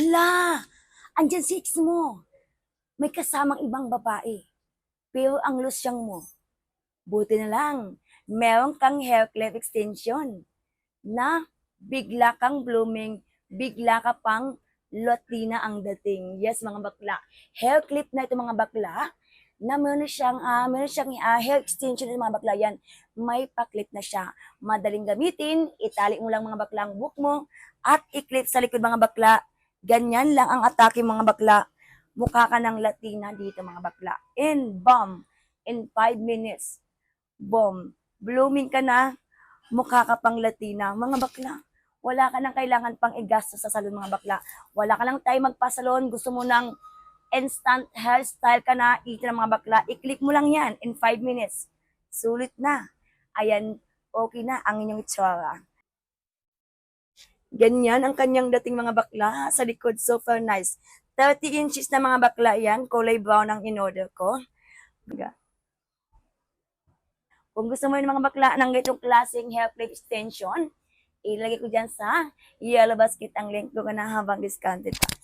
Hala! Andyan si ex mo. May kasamang ibang babae. Pero ang losyang mo, buti na lang, meron kang hair clip extension na bigla kang blooming, bigla ka pang Latina ang dating. Yes, mga bakla. Hair clip na ito mga bakla na meron siyang, ah meron siyang ah, hair extension ng mga bakla yan. May paklip na siya. Madaling gamitin, itali mo lang mga bakla ang buhok mo at i-clip sa likod mga bakla. Ganyan lang ang atake mga bakla. Mukha ka ng Latina dito mga bakla. In bomb. In 5 minutes. Bomb. Blooming ka na. Mukha ka pang Latina. Mga bakla. Wala ka nang kailangan pang igastos sa salon mga bakla. Wala ka lang tayo magpasalon. Gusto mo ng instant hairstyle ka na. Ito ng mga bakla. I-click mo lang yan in 5 minutes. Sulit na. Ayan, okay na ang inyong itsura. Ganyan ang kanyang dating mga bakla sa likod. Super nice. 30 inches na mga bakla yan. Kulay brown ang in-order ko. Kung gusto mo yung mga bakla ng ganitong klaseng hair clip extension, ilagay ko dyan sa yellow basket ang link ko na habang discounted pa.